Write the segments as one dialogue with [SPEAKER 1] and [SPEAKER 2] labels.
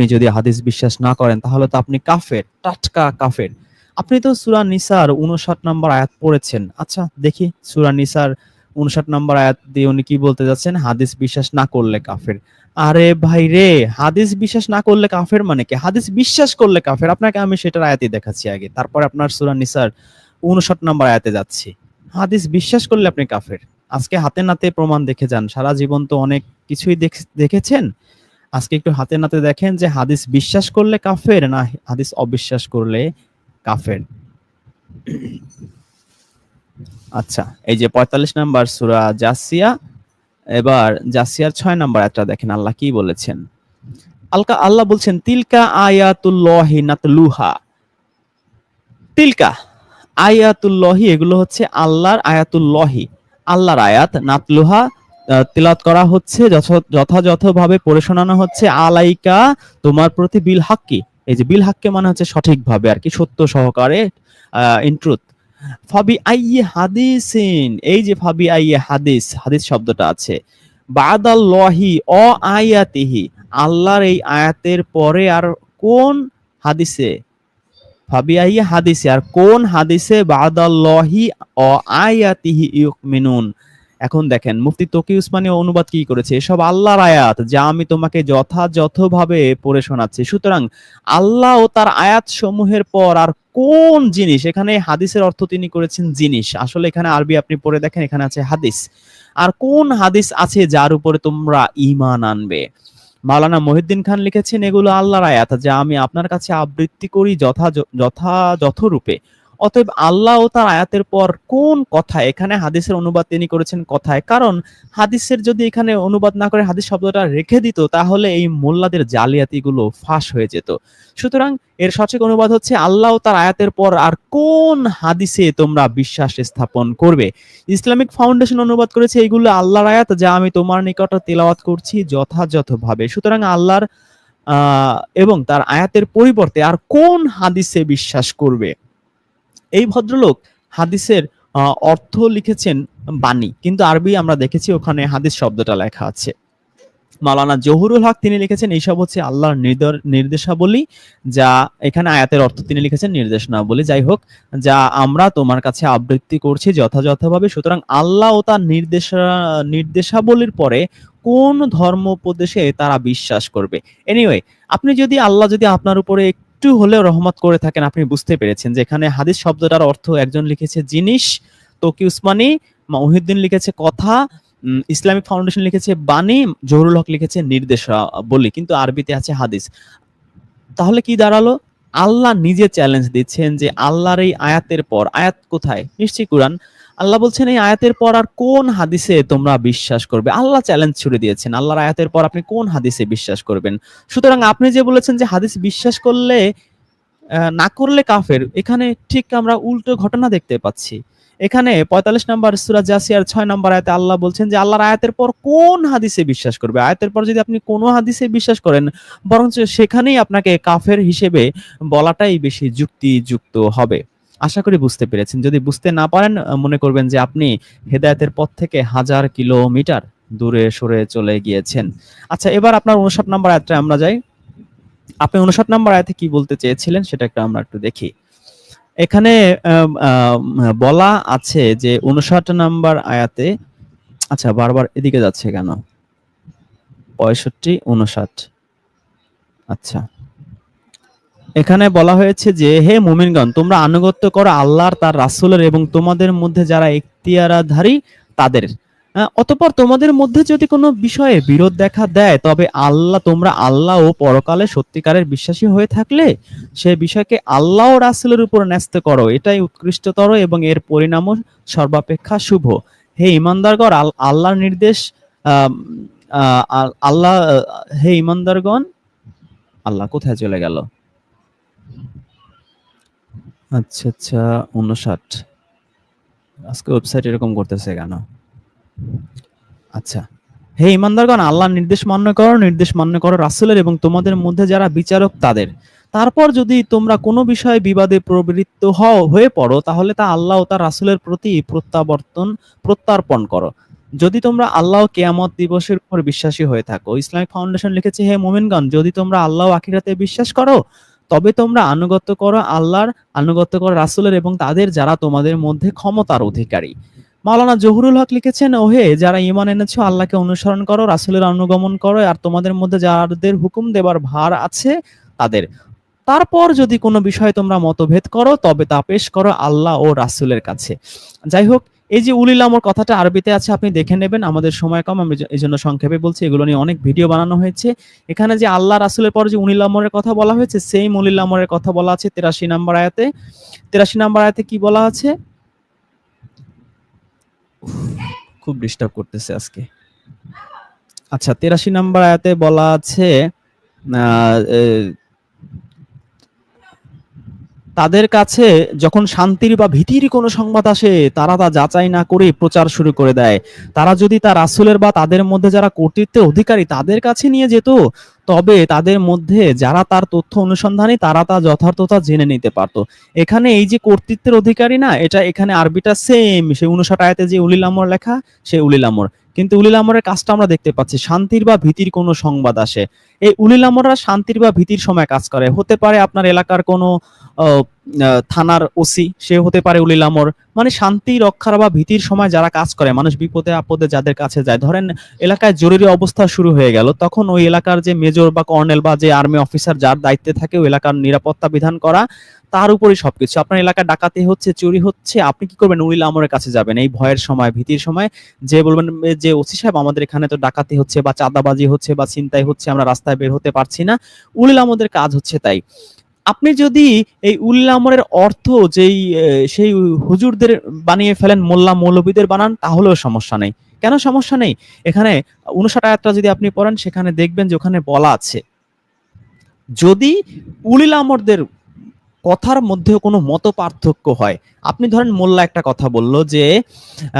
[SPEAKER 1] আপনি যদি হাদিস বিশ্বাস না করেন, তাহলে তো আপনি কাফের, টাটকা কাফের। আপনি তো সুরা নিসার উনষাট নম্বর আয়াত পড়েছেন। আচ্ছা দেখি সুরা নিসার উনষাট নম্বর আয়াত দিয়ে উনি কি বলতে যাচ্ছেন? হাদিস বিশ্বাস না করলে কাফের। আরে ভাই রে, হাদিস বিশ্বাস না করলে কাফের মানে কি? হাদিস বিশ্বাস করলে কাফের। আপনাকে আমি সেটার আয়াতই দেখাচ্ছি আগে। তারপর আপনার সুরা নিসার উনষাট নম্বর আয়াতে যাচ্ছি। হাদিস বিশ্বাস করলে আপনি কাফের। আজকে হাতে নাতে প্রমাণ দেখে যান। সারা জীবন তো অনেক কিছুই দেখ- দেখেছেন। আজকে একটু হাতে নাতে দেখেন যে হাদিস বিশ্বাস করলে কাফের না হাদিস অবিশ্বাস করলে কাফের? আচ্ছা এই যে পঁয়তাল্লিশ নাম্বার সুরা জাসিয়া, এবার জাসিয়ার ছয় নাম্বার একটা দেখেন, আল্লাহ কি বলেছেন? আলকা, আল্লাহ বলছেন, তিলকা আয়াতুল্লাহি নাতলুহা। তিলকা আয়াতুল্লাহি, এগুলো হচ্ছে আল্লাহর আয়াতুল্লাহি। আল্লাহর আয়াত নাতলুহা তিলাওয়াত করা হচ্ছে, যথ- যথাযথভাবে পড়ে শোনানো হচ্ছে, আলাইকা তোমার প্রতি বিল হাক্কি। এই যে বিল হাক্কে মানে হচ্ছে সঠিকভাবে আর কি, সত্য সহকারে ইনট্রুথ ফাবি আইয়ে হাদিসিন, এই যে ফাবি আইয়ে হাদিস হাদিস শব্দটা আছে। বাদাল্লাহি অ আয়াতিহি আল্লাহর এই আয়াতের পরে আর কোন হাদিসে? ফাবি আইয়ে হাদিসে, আর কোন হাদিসে? বাদাল্লাহি অ আয়াতিহি ইউমিনুন এখন দেখেন, মুফতি তকি উসমানী অনুবাদ কি করেছে? এসব আল্লাহর আয়াত যা আমি তোমাকে যথাযথভাবে পড়ে শোনাচ্ছি। সুতরাং আল্লাহ ও তার আয়াত সমূহের পর আর কোন জিনিস, এখানে হাদিসের অর্থ তিনি করেছেন জিনিস। আসলে এখানে আরবি আপনি পড়ে দেখেন, এখানে আছে হাদিস। আর কোন হাদিস আছে যার উপরে তোমরা ইমান আনবে? মাওলানা মহিউদ্দিন খান লিখেছেন, এগুলো আল্লাহর আয়াত যা আমি আপনার কাছে আবৃত্তি করি যথা যথাযথ রূপে। অতএব আল্লাহ ও তার আয়াতের পর কোন কথা এখানে হাদিসের অনুবাদ তিনি করেছেন কথায়। কারণ হাদিসের যদি এখানে অনুবাদ না করে হাদিস শব্দটা রেখে দিত, তাহলে এই মোল্লাদের জালিয়াতিগুলো ফাঁস হয়ে যেত। সুতরাং এর সঠিক অনুবাদ হচ্ছে আল্লাহ তার আয়াতের পর আর কোন হাদিসে তোমরা বিশ্বাস স্থাপন করবে? ইসলামিক ফাউন্ডেশন অনুবাদ করেছে এইগুলো আল্লাহর আয়াত যা আমি তোমার নিকট তেলাওয়াত করছি যথাযথভাবে। সুতরাং আল্লাহর এবং তার আয়াতের পরিবর্তে আর কোন হাদিসে বিশ্বাস করবে? এই ভদ্রলোক হাদিসের অর্থ লিখেছেন বাণী, কিন্তু আরবি আমরা দেখেছি ওখানে হাদিস শব্দটা লেখা আছে। মালানা জহুরুল হক তিনি লিখেছেন, এইসব হচ্ছে আল্লাহর নির্দ- নির্দেশাবলী, যা এখানে আয়াতের অর্থ তিনি লিখেছেন নির্দেশনাবলী। যাই হোক, যা আমরা তোমার কাছে আবৃত্তি করছি যথাযথভাবে। সুতরাং আল্লাহ ও তার নির্দেশা, নির্দেশাবলীর পরে কোন ধর্ম উপদেশে তারা বিশ্বাস করবে? এনিওয়ে আপনি যদি, আল্লাহ যদি আপনার উপরে একটু হলেও রহমত করে থাকেন, আপনি বুঝতে পেরেছেন যে এখানে হাদিস শব্দটার অর্থ একজন লিখেছে জিনিস, তকি উসমানী মহিউদ্দিন লিখেছে কথা ইসলামিক ফাউন্ডেশন লিখেছে বাণী, জহুরুল হক লিখেছে নির্দেশ বলি কিন্তু আরবিতে আছে হাদিস। তাহলে কি দাঁড়াল? আল্লাহ নিজে চ্যালেঞ্জ দিচ্ছেন যে আল্লাহর এই আয়াতের পর, আয়াত কোথায়? নিশ্চয়ই কুরআন। আল্লাহ বলছেন, এই আয়াতের পর আর কোন হাদিসে তোমরা বিশ্বাস করবে? আল্লাহ চ্যালেঞ্জ ছুড়ে দিয়েছেন, আল্লাহর আয়াতের পর আপনি কোন হাদিসে বিশ্বাস করবেন? সুতরাং আপনি যে বলেছেন যে হাদিস বিশ্বাস করলে না করলে কাফের, এখানে ঠিক আমরা উল্টো ঘটনা দেখতে পাচ্ছি। এখানে পঁয়তাল্লিশ নাম্বার সুরা জাসিয়ার ছয় নম্বর আয়াতে আল্লাহ বলছেন যে, আল্লাহর আয়াতের পর কোন হাদিসে বিশ্বাস করবে? আয়াতের পর যদি আপনি কোনো হাদিসে বিশ্বাস করেন, বরঞ্চ সেখানেই আপনাকে কাফের হিসেবে বলাটাই বেশি যুক্তিযুক্ত হবে। আশা করি বুঝতে পেরেছেন। যদি বুঝতে না পারেন মনে করবেন যে আপনি হেদায়তের পথ থেকে হাজার কিলোমিটার দূরে সরে চলে গিয়েছেন। আচ্ছা এবার আপনার উনষাট নাম্বার আয়াতটা আমরা যাই। আপনি উনষাট নাম্বার আয়াতে কি বলতে চেয়েছিলেন সেটা একটু আমরা একটু দেখি। এখানে বলা আছে যে উনষাট নাম্বার আয়াতে আচ্ছা বারবার এদিকে যাচ্ছে কেন? পঁয়ষট্টি উনষাট আচ্ছা। এখানে বলা হয়েছে যে, হে মুমিনগণ, তোমরা আনুগত্য করো আল্লাহর, তার রাসুলের এবং তোমাদের মধ্যে যারা এখতিয়ারাধারী, তাদের। অতঃপর তোমাদের মধ্যে যদি কোনো বিষয়ে বিরোধ দেখা দেয়, তবে আল্লাহ, তোমরা আল্লাহ ও পরকালে সত্যিকারের বিশ্বাসী হয়ে থাকলে, সে বিষয়কে আল্লাহ ও রাসূলের উপর ন্যস্ত করো। এটাই উৎকৃষ্টতর এবং এর পরিণামও সর্বাপেক্ষা শুভ। হে ইমানদারগণ, আল- আল্লাহর নির্দেশ আল্লাহ, হে ইমানদারগণ, আল্লাহ কোথায় চলে গেল? আচ্ছা আচ্ছা উনষাট আজকে ওয়েবসাইট এরকম করতেছে কেন? আচ্ছা। হে ইমানদারগণ, আল্লাহর নির্দেশ মান্য করো, নির্দেশ মান্য করো রাসূলের এবং তোমাদের মধ্যে যারা বিচারক তাদের। তারপর যদি তোমরা কোনো বিষয়ে বিবাদে প্রবৃত্ত হও, হয়ে পড়ো, তাহলে তা আল্লাহ ও তার রাসূলের প্রতি প্রত্যাবর্তন, প্রত্যার্পণ করো। যদি তোমরা আল্লাহ কেয়ামত দিবসের উপর বিশ্বাসী হয়ে থাকো, ইসলামিক ফাউন্ডেশন লিখেছে, হে মোমেনগণ, যদি তোমরা আল্লাহ আখিরাতে বিশ্বাস করো তবে তোমরা আনুগত্য করো আল্লাহর, আনুগত্য করো রাসূলের এবং তাদের যারা তোমাদের মধ্যে ক্ষমতার অধিকারী। মাওলানা জহুরুল হক লিখেছেন, ওহে, যারা ঈমান এনেছো, আল্লাহকে অনুসরণ করো, রাসূলের অনুগমন করো, আর তোমাদের মধ্যে যাদের হুকুম দেবার ভার আছে তাদের। তারপর যদি কোনো বিষয়ে তোমরা মতভেদ করো, তবে তা পেশ করো আল্লাহ ও রাসূলের কাছে। যাই হোক এই যে উলিল আমর কথাটা আরবিতে আছে, আপনি দেখে নেবেন, আমাদের সময় কম, আমি এই জন্য সংক্ষেপে বলছি, এগুলো নিয়ে অনেক ভিডিও বানানো হয়েছে। এখানে যে আল্লাহ রাসূলের পর যে উনিল আমরের কথা বলা হয়েছে সেম উলিল আমরের কথা বলা আছে তেরাশি নাম্বার আয়াতে। তেরাশি নাম্বার আয়াতে কি বলা আছে? খুব ডিস্টার্ব করতেছে আজকে। আচ্ছা তেরাশি নাম্বার আয়াতে বলা আছে তাদের কাছে যখন শান্তির বা ভীতির কোনো সংবাদ আসে, তারা তা যাচাই না করে প্রচার শুরু করে দেয়। তারা যদি তার রাসূলের বা তাদের মধ্যে যারা কর্তৃত্বের অধিকারী তাদের কাছে নিয়ে যেত, তবে তাদের মধ্যে যারা তার তথ্য অনুসন্ধানী, তারা তা যথার্থতা জেনে নিতে পারতো। এখানে এই যে কর্তৃত্বের অধিকারী না, এটা এখানে আরবিটা সেম সে উনষাট আয়াতে যে উলিল আমর লেখা সে উলিল আমর। কিন্তু উলিল আমরের কাজটা আমরা দেখতে পাচ্ছি। শান্তির বা ভীতির কোনো সংবাদ আসে। এই উলিল আমররা শান্তির বা ভীতির সময় কাজ করে। হতে পারে আপনার এলাকার কোনো থানার ওসি, সে হতে পারে উলিল আমর। মানে শান্তি, রক্ষার বা ভীতির সময় যারা কাজ করে, মানুষ বিপদে আপদে যাদের কাছে যায়। ধরেন এলাকায় জরুরি অবস্থা শুরু হয়ে গেল, তখন ওই এলাকার যে মেজর বা কর্নেল বা যে আর্মি অফিসার যার দায়িত্বে থাকে, ওই এলাকার নিরাপত্তা বিধান করা তার উপরই সবকিছু। আপনার এলাকা ডাকাতি হচ্ছে, চুরি হচ্ছে, আপনি কি করবেন? উলিল আমরের কাছে যাবেন এই ভয়ের সময়, ভীতির সময়। যে বলবেন, যে ওসি সাহেব, আমাদের এখানে তো ডাকাতি হচ্ছে বা চাঁদাবাজি হচ্ছে বা চিন্তাই হচ্ছে, আমরা রাস্তায় বের হতে পারছি না। উলিল আমদের কাজ হচ্ছে তাই। আপনি যদি এই উলিল আমরের অর্থ যেই সেই হুজুরদের বানিয়ে ফেলেন, মোল্লা মৌলবীদের বানান, তাহলেও সমস্যা নেই। কেন সমস্যা নেই? এখানে উনষাট আয়াতটা যদি আপনি পড়েন, সেখানে দেখবেন যে ওখানে বলা আছে, যদি উলিল আমরদের কথার মধ্যে কোনো মত পার্থক্য হয়। আপনি ধরেন মোল্লা একটা কথা বলল যে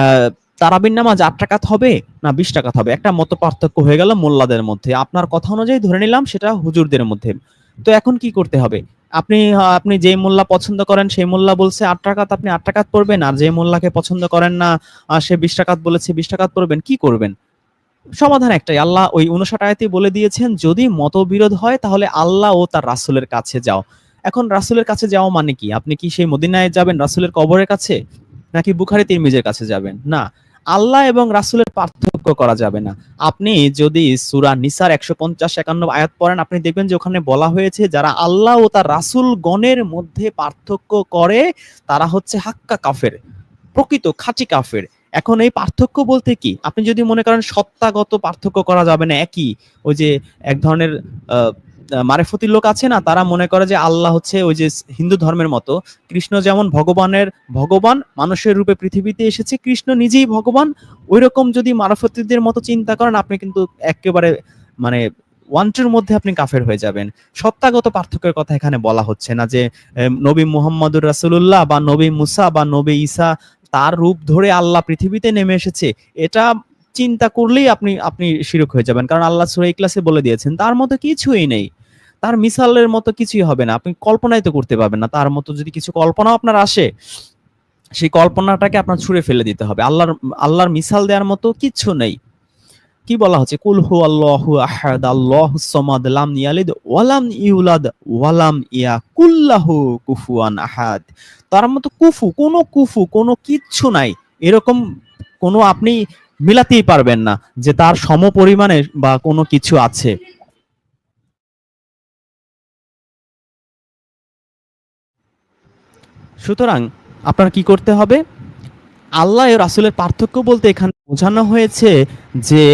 [SPEAKER 1] আহ, তারাবির নামাজ আট টাকাত হবে না বিশ টাকাত হবে? একটা মত পার্থক্য হয়ে গেল মোল্লাদের মধ্যে। আপনার কথা অনুযায়ী ধরে নিলাম সেটা হুজুরদের মধ্যে। তো এখন কি করতে হবে? আপনি আপনি যেই মোল্লা পছন্দ করেন সেই মোল্লা বলছে আট টাকাত আপনি আট টাকাত পড়বেন আর যে মোল্লাকে পছন্দ করেন না সে বিশ টাকাত বলেছে বিশ টাকাত পড়বেন কি করবেন? সমাধান একটাই। আল্লাহ ওই উনষাট আয়াতে বলে দিয়েছেন যদি মতবিরোধ হয় তাহলে আল্লাহ ও তার রাসূলের কাছে যাও। এখন রাসূলের কাছে যাওয়া মানে কি? আপনি কি সেই মদিনায় যাবেন রাসূলের কবরের কাছে? নাকি বুখারি, তিরমিজের কাছে যাবেন? না, আল্লাহ এবং রাসূলের পার্থক্য করা যাবে না। আপনি যদি সুরা নিসার একশো পঞ্চাশ একান্ন আয়াত পড়েন, আপনি দেখবেন যে ওখানে বলা হয়েছে, যারা আল্লাহ ও তার রাসূল গণের মধ্যে পার্থক্য করে, তারা হচ্ছে হাক্কা কাফের, প্রকৃত খাঁটি কাফের। এখন এই পার্থক্য বলতে কি? আপনি যদি মনে করেন সত্তাগত পার্থক্য করা যাবে না, একই। ওই যে এক ধরনের মারেফতির লোক আছে না, তারা মনে করে যে আল্লাহ হচ্ছে ওই যে হিন্দু ধর্মের মতো। কৃষ্ণ যেমন ভগবানের ভগবান, মানুষের রূপে পৃথিবীতে এসেছে, কৃষ্ণ নিজেই ভগবান। ওই রকম যদি মারফতিদের মতো চিন্তা করেন, আপনি কিন্তু একেবারে মানে ওয়ান্টের মধ্যে আপনি কাফের হয়ে যাবেন। সত্তাগত পার্থক্যের কথা এখানে বলা হচ্ছে না যে নবী মুহাম্মদুর রাসূলুল্লাহ বা নবী মুসা বা নবী ঈসা, তার রূপ ধরে আল্লাহ পৃথিবীতে নেমে এসেছে। এটা চিন্তা করলেই আপনি আপনি শিরক হয়ে যাবেন। কারণ আল্লাহ সূরা ক্লাসে বলে দিয়েছেন, তার মতো কিছুই নেই। তার মিসালের মতো কিছুই হবে না। আপনি কল্পনাই তো করতে পারবেন না। তার মতো যদি কিছু কল্পনাও আপনার আসে, সেই কল্পনাটাকে আপনার ছুঁড়ে ফেলে দিতে হবে। আল্লাহর আল্লাহর মিসাল দেওয়ার মতো কিচ্ছু নেই। কি বলা হচ্ছে? কুল হু আল্লাহু আহাদ, আল্লাহু সামাদ লাম ইয়ালিদ ওয়ালাম ইউলাদ ওয়ালাম ইয়া কুল্লাহু কুফুয়ান আহাদ। তার মতো কুফু, কোনো কুফু, কোনো কিচ্ছু নাই। এরকম কোনো আপনি মিলাতেই পারবেন না যে তার সম পরিমাণে বা কোনো কিছু আছে। সুতরাং আপনার কি করতে হবে? আল্লাহ এর আসলের পার্থক্য বলতে এখানে বোঝানো হয়েছে যে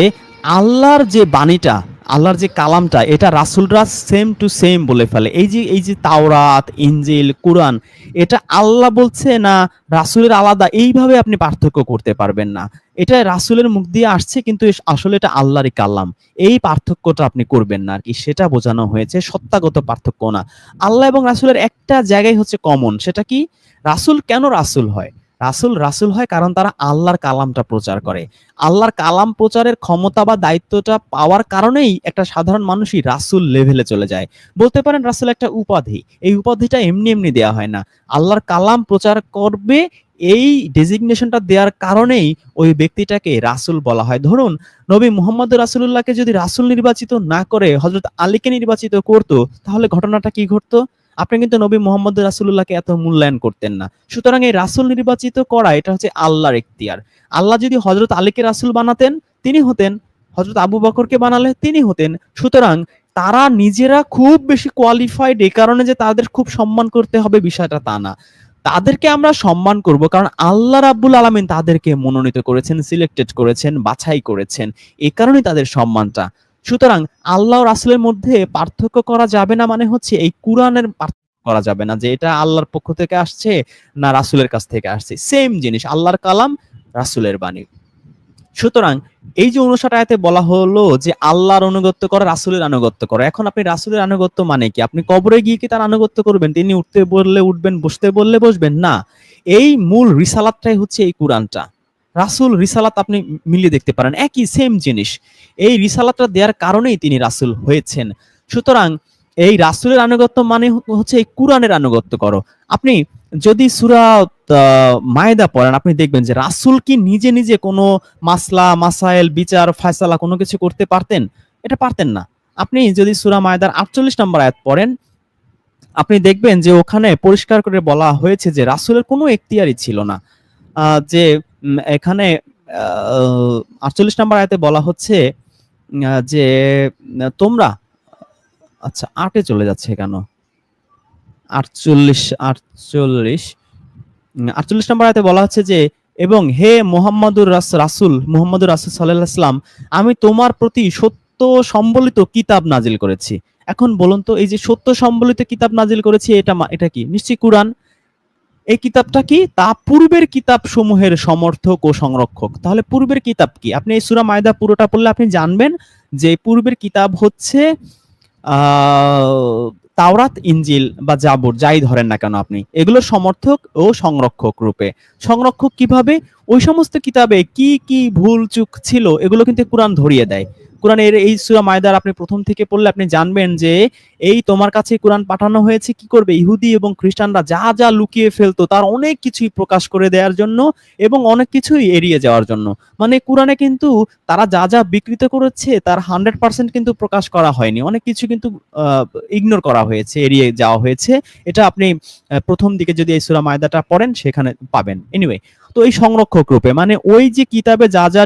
[SPEAKER 1] আল্লাহর যে বাণীটা আল্লাহর যে কালামটা, এটা রাসূলরা সেম টু সেম বলে ফেলে। এই যে এই যে তাওরাত ইঞ্জিল কুরআন, এটা আল্লাহ বলছে না রাসূলের আলাদা? এইভাবে আপনি পার্থক্য করতে পারবেন না। এটা রাসূলের মুখ দিয়ে আসছে, কিন্তু আসলে এটা আল্লাহরই কালাম। এই পার্থক্যটা আপনি করবেন না আর কি সেটা বোঝানো হয়েছে, সত্তাগত পার্থক্য না। আল্লাহ এবং রাসূলের একটা জায়গায় হচ্ছে কমন সেটা কি? রাসূল কেন রাসূল হয়? রাসূল রাসূল হয় কারণ তারা আল্লাহর কালামটা প্রচার করে। আল্লাহর কালাম প্রচারের ক্ষমতা বা দায়িত্বটা পাওয়ার কারণেই একটা সাধারণ মানুষই রাসূল লেভেলে চলে যায়। বলতে পারেন রাসুল একটা উপাধি। এই উপাধিটা এমনি এমনি দেয়া হয় না। আল্লাহর কালাম প্রচার করবে, এই ডেজিগনেশনটা দেওয়ার কারণেই ওই ব্যক্তিটাকে রাসূল বলা হয়। ধরুন, নবী মোহাম্মদ রাসূলুল্লাহকে যদি রাসূল নির্বাচিত না করে, হযরত আলীকে নির্বাচিত করতো, তাহলে ঘটনাটা কি ঘটতো? আপনি কিন্তু নবী মোহাম্মদ রাসুল্লাহকে এত মূল্যায়ন করতেন না। সুতরাং এই রাসূল নির্বাচিত করা, এটা হচ্ছে আল্লাহর এখতিয়ার আল্লাহ যদি হযরত আলীকে রাসুল বানাতেন, তিনি হতেন। হযরত আবু বকরকে বানালে, তিনি হতেন। সুতরাং তারা নিজেরা খুব বেশি কোয়ালিফাইড এই কারণে যে তাদের খুব সম্মান করতে হবে বিষয়টা তা না। তাদেরকে আমরা সম্মান করব কারণ আল্লাহ রাব্বুল আলামিন তাদেরকে মনোনীত করেছেন সিলেক্টেড করেছেন, বাছাই করেছেন। এ কারণেই তাদের সম্মানটা। সুতরাং আল্লাহ রাসুলের মধ্যে পার্থক্য করা যাবে না মানে হচ্ছে এই কুরআনের পার্থক্য করা যাবে না যে এটা আল্লাহর পক্ষ থেকে আসছে না রাসুলের কাছ থেকে আসছে। সেম জিনিস, আল্লাহর কালাম রাসূলের বাণী। সুতরাং এই যে উনষাট বলা হলো যে আল্লাহর আনুগত্য করো, রাসুলের আনুগত্য করো। এখন আপনি রাসূলের আনুগত্য মানে কি? আপনি কবরে গিয়ে কি তার আনুগত্য করবেন? তিনি উঠতে বললে, উঠবেন, বসতে বললে বসবেন? না। এই মূল রিসালাতটাই হচ্ছে এই কুরআনটা। রাসূল রিসালাত আপনি মিলিয়ে দেখতে পারেন। একই সেম জিনিস। এই রিসালাতটা দেওয়ার কারণেই তিনি রাসূল হয়েছেন। সুতরাং এই রাসূলের আনুগত্য মানে হচ্ছে এই কুরআনের আনুগত্য করো। আপনি যদি সুরা মায়দা পড়েন, আপনি দেখবেন যে রাসূল কি নিজে নিজে কোনো মাসলা, মাসাইল, বিচার, ফয়সালা কোনো কিছু করতে পারতেন? এটা পারতেন না। আপনি যদি সুরা মায়দার 48 নম্বর আয়াত পড়েন, আপনি দেখবেন যে ওখানে পরিষ্কার করে বলা হয়েছে যে রাসুলের কোনো এখতিয়ারই ছিল না। যে এখানে আটচল্লিশ নম্বর আয়তে বলা হচ্ছে যে, তোমরা আচ্ছা আটে চলে যাচ্ছে কেন? আটচল্লিশ আটচল্লিশ আটচল্লিশ নম্বর আয়তে বলা হচ্ছে যে, এবং হে মোহাম্মদুর রাস- রাসূল, মোহাম্মদুর রাসুল সাল্লাল্লাহু সাল্লাম আমি তোমার প্রতি সত্য সম্বলিত কিতাব নাজিল করেছি। এখন বলুন তো, এই যে সত্য সম্বলিত কিতাব নাজিল করেছি, এটা এটা কি? নিশ্চয়ই কুরআন? এই কিতাবটা কি? তা পূর্বের কিতাব সমূহের সমর্থক ও সংরক্ষক। তাহলে পূর্বের কিতাব কি? আপনি এই সুরা মায়দা পুরোটা পড়লে আপনি জানবেন যে পূর্বের কিতাব হচ্ছে তাওরাত ইঞ্জিল বা জাবর, যাই ধরেন না কেন আপনি। এগুলো সমর্থক ও সংরক্ষক রূপে। সংরক্ষক কীভাবে? ওই সমস্ত কিতাবে কি কি ভুল চুক ছিল, এগুলো কিন্তু কোরআন ধরিয়ে দেয়। কোরআনের এই সূরা মায়দার আপনি প্রথম থেকে পড়লে আপনি জানবেন যে এই তোমার কাছে কোরআন পাঠানো হয়েছে কি করবে? ইহুদি এবং খ্রিস্টানরা যা যা লুকিয়ে ফেলতো তার অনেক কিছুই প্রকাশ করে দেওয়ার জন্য এবং অনেক কিছুই এড়িয়ে যাওয়ার জন্য। মানে কোরআনে কিন্তু তারা যা যা বিকৃত করেছে তার হান্ড্রেড পার্সেন্ট কিন্তু প্রকাশ করা হয়নি। অনেক কিছু কিন্তু ইগনোর করা হয়েছে, এড়িয়ে যাওয়া হয়েছে। এটা আপনি প্রথম দিকে যদি এই সূরা মায়দাটা পড়েন সেখানে পাবেন। এনিওয়ে তো এই সংরক্ষক রূপে মানে ওই যে কিতাবে যা যা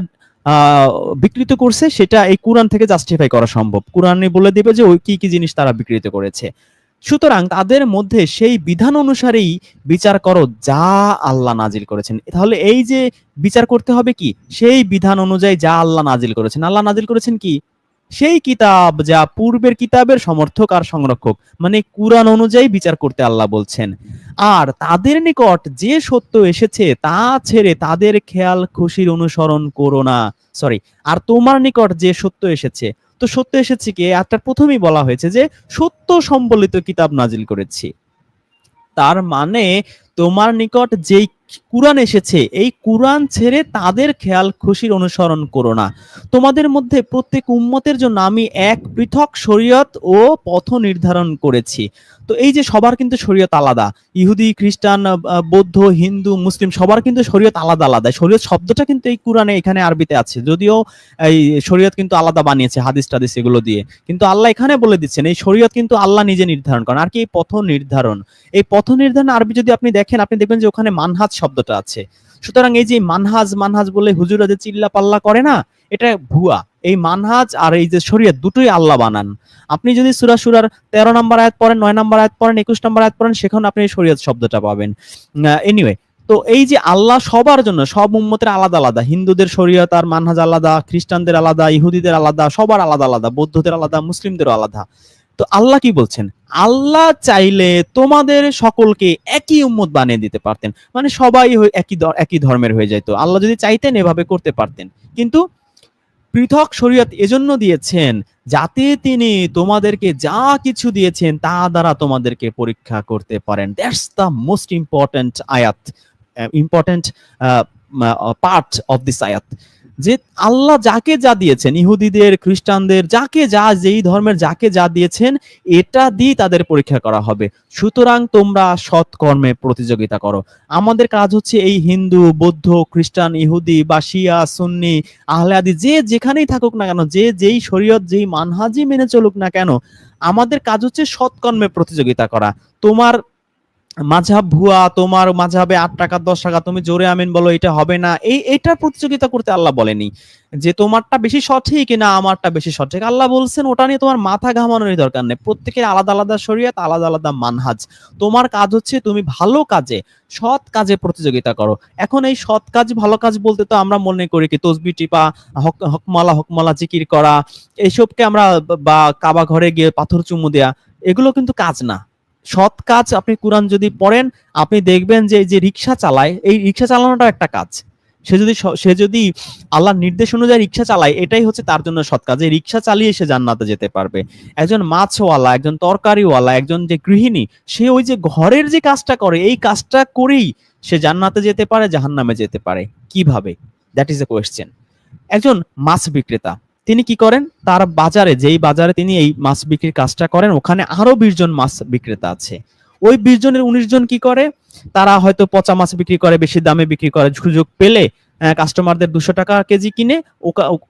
[SPEAKER 1] বিকৃত করছে, সেটা এই কোরআন থেকে জাস্টিফাই করা সম্ভব। কোরআনে বলে দিবে যে ওই কি কি জিনিস তারা বিকৃত করেছে। সুতরাং তাদের মধ্যে সেই বিধান অনুসারেই বিচার করো যা আল্লাহ নাজিল করেছেন। তাহলে এই যে বিচার করতে হবে কি? সেই বিধান অনুযায়ী যা আল্লাহ নাজিল করেছেন। আল্লাহ নাজিল করেছেন কি? সেই কিতাব যা পূর্বের কিতাবের সমর্থক আর সংরক্ষক মানে কুরআন অনুযায়ী বিচার করতে আল্লাহ বলছেন। আর তাদের নিকট যে সত্য এসেছে তা ছেড়ে তাদের খেয়াল খুশির অনুসরণ করো না। সরি আর তোমার নিকট যে সত্য এসেছে, তো সত্য এসেছে কি? আত্মার প্রথমেই বলা হয়েছে যে, সত্য সম্বলিত কিতাব নাজিল করেছি। তার মানে তোমার নিকট যেই কুরআন এসেছে, এই কুরআন ছেড়ে তাদের খেয়াল খুশির অনুসরণ করো না। তোমাদের মধ্যে প্রত্যেক উম্মতের জন্য আমি এক পৃথক শরীয়ত ও পথ নির্ধারণ করেছি। তো এই যে সবার কিন্তু শরীয়ত আলাদা। ইহুদি, খ্রিস্টান বৌদ্ধ, হিন্দু, মুসলিম সবার কিন্তু শরীয়ত আলাদা আলাদা। শরীয়ত শব্দটা কিন্তু এই কোরআনে, এখানে আরবিতে আছে। যদিও এই শরীয়ত কিন্তু আলাদা বানিয়েছে হাদিস টাদিস এগুলো দিয়ে। কিন্তু আল্লাহ এখানে বলে দিচ্ছেন, এই শরীয়ত কিন্তু আল্লাহ নিজে নির্ধারণ করেন। আর কি এই পথ নির্ধারণ? এই পথ নির্ধারণ আরবি যদি আপনি দেখেন, আপনি দেখবেন যে ওখানে মানহাজ শব্দটা আছে। সুতরাং এই যে মানহাজ মানহাজ বলে হুজুরা যে চিল্লা পাল্লা করে না, এটা ভুয়া। এই মানহাজ আর এই যে শরীয়ত দুটোই আল্লাহ বানান। আপনি যদি সুরা সুরার তেরো নম্বর আয়াত পড়েন, নয় নম্বর আয়াত পড়েন, একুশ নম্বর আয়াত পড়েন সেখানে আপনি শরীয়ত শব্দটা পাবেন। এনিওয়ে তো এই যে আল্লাহ সবার জন্য, সব উম্মতের আলাদা আলাদা। হিন্দুদের শরীয়ত আর মানহাজ আলাদা, খ্রিস্টানদের আলাদা, ইহুদিদের আলাদা, সবার আলাদা আলাদা, বৌদ্ধদের আলাদা, মুসলিমদেরও আলাদা। তো আল্লাহ কি বলছেন? আল্লাহ চাইলে তোমাদের সকলকে একই উম্মত বানিয়ে দিতে পারতেন। মানে সবাই একই একই ধর্মের হয়ে যেত আল্লাহ যদি চাইতেন এভাবে করতে পারতেন। কিন্তু পৃথক শরীয়ত এজন্য দিয়েছেন যাতে তিনি তোমাদেরকে যা কিছু দিয়েছেন তা দ্বারা তোমাদেরকে পরীক্ষা করতে পারেন। দ্যাটস দ্য মোস্ট ইম্পর্ট্যান্ট আয়াত ইম্পর্টেন্ট পার্ট অফ দিস আয়াত যে আল্লাহ যাকে যা দিয়েছেন, ইহুদিদের, খ্রিস্টানদের, যাকে যা, যেই ধর্মের যাকে যা দিয়েছেন, এটা দিয়ে তাদের পরীক্ষা করা হবে। সুতরাং তোমরা সৎ কর্মে প্রতিযোগিতা করো। আমাদের কাজ হচ্ছে এই হিন্দু, বৌদ্ধ, খ্রিস্টান, ইহুদি বা শিয়া, সুন্নি, আহলে আদি যে যেখানেই থাকুক না কেন, যে যেই শরীয়ত, যেই মানহাজি মেনে চলুক না কেন, আমাদের কাজ হচ্ছে সৎকর্মে প্রতিযোগিতা করা। তোমার মাঝাব ভুয়া, তোমার মাঝাবে আট টাকা, দশ টাকা, তুমি জোরে আমিন বলো, এটা হবে না। এই এটার প্রতিযোগিতা করতে আল্লাহ বলেনি। যে তোমারটা বেশি সঠিক না আমারটা বেশি সঠিক। আল্লাহ বলছেন, ওটা নিয়ে তোমার মাথা ঘামানোর দরকার নেই। প্রত্যেকের আলাদা আলাদা শরীয়ত, আলাদা আলাদা মানহাজ। তোমার কাজ হচ্ছে তুমি ভালো কাজে, সৎ কাজে প্রতিযোগিতা করো। এখন এই সৎ কাজ, ভালো কাজ বলতে তো আমরা মনে করি কি, তসবি টিপা, হক- হকমালা হকমালা জিকির করা, এইসবকে আমরা বা কাবা ঘরে গিয়ে পাথর চুমু দেয়া, এগুলো কিন্তু কাজ না। সৎ কাজ আপনি কোরআন যদি পড়েন, আপনি দেখবেন যে যে রিক্সা চালায়, এই রিক্সা চালানোটা একটা কাজ। সে যদি সে যদি আল্লাহর নির্দেশ অনুযায়ী রিক্সা চালায়, এটাই হচ্ছে তার জন্য সৎ কাজ। এই রিক্সা চালিয়ে সে জান্নাতে যেতে পারবে। একজন মাছওয়ালা, একজন তরকারিওয়ালা, একজন যে গৃহিণী, সে ওই যে ঘরের যে কাজটা করে, এই কাজটা করেই সে জান্নাতে যেতে পারে, জাহান্নামে যেতে পারে। কীভাবে? দ্যাট ইজ এ কোয়েশ্চেন একজন মাছ বিক্রেতা তিনি কি করেন? তার বাজারে, যেই বাজারে তিনি এই মাছ বিক্রির কাজটা করেন, ওখানে আরও বিশ জন মাছ বিক্রেতা আছে। ওই বিশ জনের উনিশ জন কি করে? তারা হয়তো পচা মাছ বিক্রি করে, বেশি দামে বিক্রি করে। সুযোগ পেলে কাস্টমারদের দুশো টাকা কেজি কিনে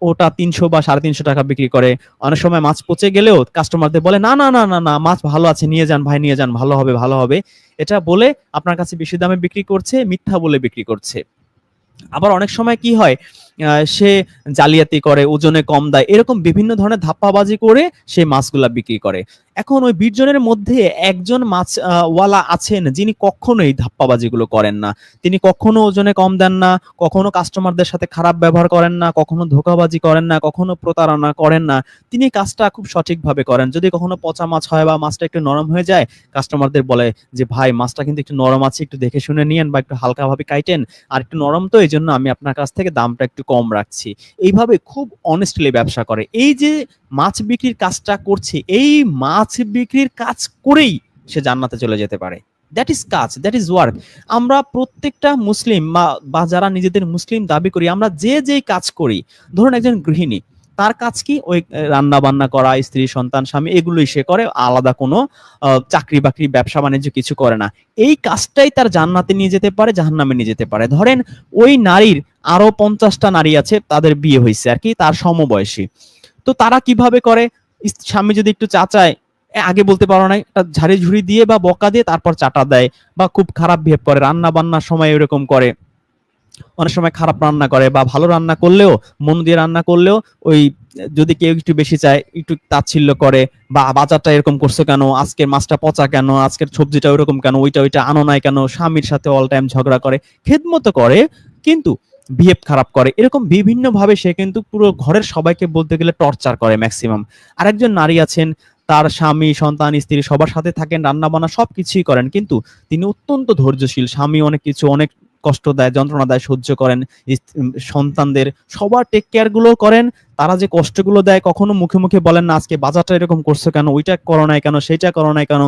[SPEAKER 1] ওটা তিনশো বা সাড়ে তিনশো টাকা বিক্রি করে। অনেক সময় মাছ পচে গেলেও কাস্টমারদের বলে, না না না না না, মাছ ভালো আছে, নিয়ে যান ভাই, নিয়ে যান, ভালো হবে ভালো হবে। এটা বলে আপনার কাছে বেশি দামে বিক্রি করছে, মিথ্যা বলে বিক্রি করছে। আবার অনেক সময় কি হয় সে জালিয়াতি করে, ওজনে কম দেয়, এরকম বিভিন্ন ধরনের ধাপ্পাবাজি করে সে মাছগুলা বিক্রি করে। এখন ওই বিশ জনের মধ্যে একজন মাছ ওয়ালা আছেন যিনি কখনোই ধাপ্পাবাজিগুলো করেন না। তিনি কখনো ওজনে কম দেন না, কখনো কাস্টমারদের সাথে খারাপ ব্যবহার করেন না, কখনো ধোকাবাজি করেন না, কখনো প্রতারণা করেন না। তিনি কাজটা খুব সঠিকভাবে করেন। যদি কখনো পচা মাছ হয় বা মাছটা একটু নরম হয়ে যায়, কাস্টমারদের বলে যে, ভাই, মাছটা কিন্তু একটু নরম আছে, একটু দেখে শুনে নিয়েন বা একটু হালকাভাবে কাইটেন। আর একটু নরম তো এই জন্য আমি আপনার কাছ থেকে দামটা একটু কম রাখছি। এইভাবে খুব অনেস্টলি ব্যবসা করে। এই যে মাছ বিক্রির কাজটা করছে, এই মাছ বিক্রির কাজ করেই সে জান্নাতে চলে যেতে পারে। দ্যাট ইজ কাজ দ্যাট ইজ ওয়ার্ক আমরা প্রত্যেকটা মুসলিম বা- যারা নিজেদের মুসলিম দাবি করি, আমরা যে যেই কাজ করি, ধরুন একজন গৃহিণী তার কাজ কি? ওই রান্না বান্না করা, স্ত্রী, সন্তান, স্বামী, এগুলোই সে করে, আলাদা কোনো চাকরি বাকরি ব্যবসা বাণিজ্য কিছু করে না। এই কাজটাই তার জান্নাতে নিয়ে যেতে পারে, জাহান্নামে নিয়ে যেতে পারে। ধরেন, ওই নারীর আরও পঞ্চাশটা নারী আছে, তাদের বিয়ে হয়েছে আর কি, তার সমবয়সী। তো তারা কীভাবে করে? স্বামী যদি একটু চাচায় আগে বলতে পারো না একটা ঝাড়ি ঝুড়ি দিয়ে বা বকা দিয়ে তারপর চাটা দেয় বা খুব খারাপ বিহেভ করে রান্না বান্নার সময় এরকম করে। অনেক সময় খারাপ রান্না করে বা ভালো রান্না করলেও, মন দিয়ে রান্না করলেও ওই যদি কেউ একটু বেশি চায়, একটু তাচ্ছিল্য করে বা বাজারটা এরকম করছ কেন, আজকের মাছটা পচা কেন, আজকের সবজিটা ওইরকম কেন, ওইটা ওইটা আনো নাই কেন, স্বামীর সাথে অল টাইম ঝগড়া করে, খেদমতো করে, কিন্তু বিহেভ খারাপ করে। এরকম বিভিন্ন ভাবে সে কিন্তু পুরো ঘরের সবাইকে বলতে গেলে টর্চার করে ম্যাক্সিমাম আরেকজন নারী আছেন, তার স্বামী, সন্তান, স্ত্রী সবার সাথে থাকেন রান্না বান্না সবকিছুই করেন, কিন্তু তিনি অত্যন্ত ধৈর্যশীল। স্বামী অনেক কিছু, অনেক কষ্ট দেয়, যন্ত্রণা দেয়, সহ্য করেন সন্তানদের সবার টেক কেয়ারগুলো করেন, তারা যে কষ্টগুলো দেয় কখনো মুখে মুখে বলেন না, আজকে বাজারটা এরকম করছ কেন? ওইটা করো নাই কেন? সেইটা করো নাই কেন?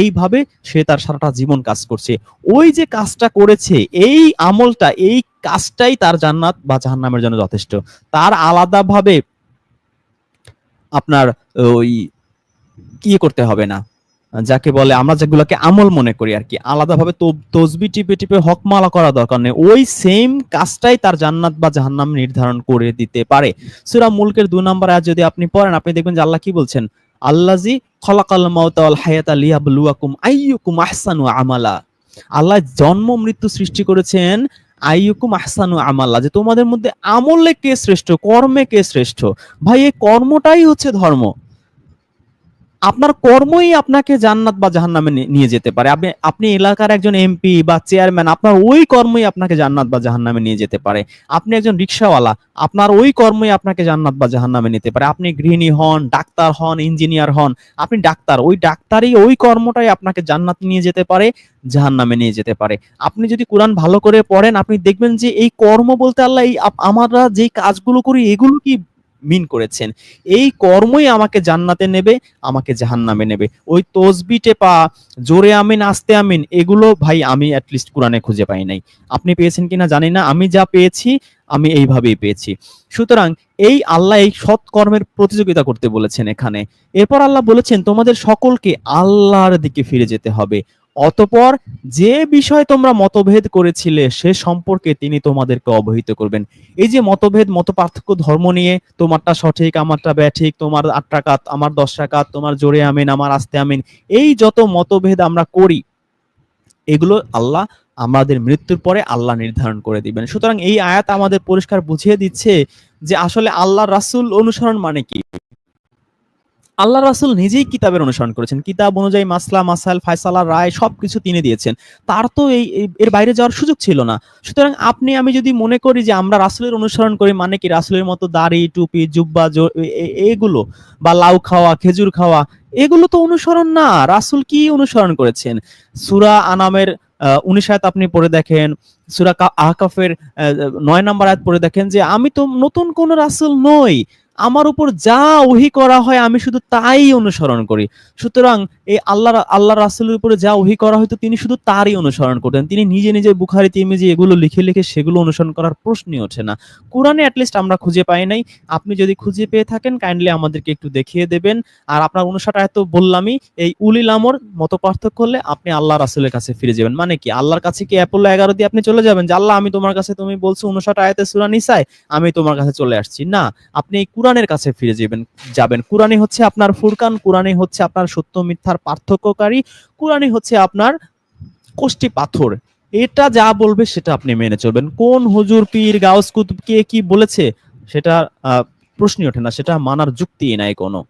[SPEAKER 1] এইভাবে সে তার সারাটা জীবন কাজ করছে। ওই যে কাজটা করেছে, এই আমলটা, এই কাজটাই তার জান্নাত বা জাহান্নামের জন্য যথেষ্ট। তার আলাদাভাবে আপনার ওই কি করতে হবে না। যাকে বলে আমরা যেগুলোকে আমল মনে করি আর কি, আলাদাভাবে তসবি টিপে টিপে হকমালা করা দরকার নেই। ওই সেম কাজটাই তার জান্নাত বা জাহান্নাম নির্ধারণ করে দিতে পারে। সূরা মুলকের দু নম্বর আজ যদি আপনি পড়েন, আপনি দেখবেন যে আল্লাহ কি বলছেন? আল্লাজি খলাকাল মাউতা ওয়াল হায়াতা লিয়াবলুয়াকুম আইয়ুকুম আহসানু আমালা। আল্লাহ জন্ম, মৃত্যু সৃষ্টি করেছেন আইয়ুকুম আহসানু আমাল্লা যে তোমাদের মধ্যে আমলে কে শ্রেষ্ঠ, কর্মে কে শ্রেষ্ঠ? ভাই, এই কর্মটাই হচ্ছে ধর্ম। আপনার কর্মই আপনাকে জান্নাত বা জাহান্নামে নিয়ে যেতে পারে। আপনি আপনি এলাকার একজন এমপি বা চেয়ারম্যান আপনার ওই কর্মই আপনাকে জান্নাত বা জাহান্নামে নিয়ে যেতে পারে। আপনি একজন রিক্সাওয়ালা, আপনার ওই কর্মই আপনাকে জান্নাত বা জাহান্নামে নিতে পারে। আপনি গৃহিণী হন, ডাক্তার হন ইঞ্জিনিয়ার হন, আপনি ডাক্তার, ওই ডাক্তারই ওই কর্মটাই আপনাকে জান্নাত নিয়ে যেতে পারে, জাহান্নামে নিয়ে যেতে পারে। আপনি যদি কোরআন ভালো করে পড়েন, আপনি দেখবেন যে এই কর্ম বলতে আল্লাহ এই আমরা যেই কাজগুলো করি, এগুলো কি মিন করেছেন। এই কর্মই আমাকে জান্নাতে নেবে, আমাকে জাহান্নামে নেবে। ওই তসবি টেপা, জোরে আমিন, আস্তে আমিন, এগুলো ভাই আমি অ্যাটলিস্ট কোরআনে খুঁজে পাই নাই। আপনি পেয়েছেন কিনা জানি না, আমি যা পেয়েছি, আমি এইভাবেই পেয়েছি। সুতরাং এই আল্লাহ এই সৎ কর্মের প্রতিযোগিতা করতে বলেছেন এখানে। এরপর আল্লাহ বলেছেন, তোমাদের সকলকে আল্লাহর দিকে ফিরে যেতে হবে। অতপর যে বিষয়ে তোমরা মতভেদ করেছিলে, সে সম্পর্কে তিনি তোমাদেরকে অবহিত করবেন। এই যে মতভেদ মত পার্থক্য ধর্ম নিয়ে, তোমারটা সঠিক, আমারটা ব্যাঠিক, তোমার আট টাকাত আমার দশ টাকাত তোমার জোরে আমিন, আমার আস্তে আমিন, এই যত মতভেদ আমরা করি, এগুলো আল্লাহ আমাদের মৃত্যুর পরে আল্লাহ নির্ধারণ করে দিবেন। সুতরাং এই আয়াত আমাদের পরিষ্কার বুঝিয়ে দিচ্ছে যে আসলে আল্লাহ রাসূল অনুসরণ মানে কি? আল্লাহ রাসুল নিজেই কিতাবের অনুসরণ করেছেন। কিতাব অনুযায়ী মাসলা মাসাল ফায়সালা, রায় সবকিছু তিনি দিয়েছেন। তার তো এই এর বাইরে যাওয়ার সুযোগ ছিল না। সুতরাং আপনি, আমি যদি মনে করি যে আমরা রাসুলের অনুসরণ করি মানে কি রাসুলের মতো দাড়ি, টুপি, জুব্বা এগুলো বা লাউ খাওয়া, খেজুর খাওয়া, এগুলো তো অনুসরণ না। রাসুল কি অনুসরণ করেছেন? সুরা আনামের উনিশ আয়াত আপনি পড়ে দেখেন, সুরা আহকাফের নয় নম্বর আয়াত পড়ে দেখেন যে, আমি তো নতুন কোন রাসূল নই। আমার উপর যা ওহি করা হয়, আমি শুধু তাই অনুসরণ করি। সুতরাং এই আল্লাহ আল্লাহ রাসূলের উপরে যা ওহি করা হয়তো তিনি শুধু তারই অনুসরণ করতেন। তিনি নিজে নিজে বুখারি, তিরমিজি এগুলো লিখে লিখে সেগুলো অনুসরণ করার প্রশ্নই ওঠে না। কোরআনে অ্যাটলিস্ট আমরা খুঁজে পাই নাই। আপনি যদি খুঁজে পেয়ে থাকেন কাইন্ডলি আমাদেরকে একটু দেখিয়ে দেবেন। আর আপনার উনষাট আয়াত তো বললামই, এই উলিল আমর মত পার্থক্য হলে আপনি আল্লাহ রাসূলের কাছে ফিরে যাবেন। মানে কি? আল্লাহর কাছে কি অ্যাপোলো এগারো দিয়ে আপনি চলে যাবেন? যে, আল্লাহ, আমি তোমার কাছে তুমি বলছো উনষাট আয়াতে সূরা নিসায়, আমি তোমার কাছে চলে আসছি। না, আপনি এই কোরআনের কাছে ফিরে যাবেন যাবেন। কোরআনই হচ্ছে আপনার ফুরকান, কোরআনই হচ্ছে আপনার সত্য মিথ্যার পার্থক্যকারী, কোরআনই হচ্ছে আপনার কোষ্টি পাথর। এটা যা বলবে সেটা আপনি মেনে চলবেন। কোন হুজুর, পীর, গাউস কুতুব কে কি বলেছে, সেটা প্রশ্নই ওঠে না, সেটা মানার যুক্তি নাই কোনো।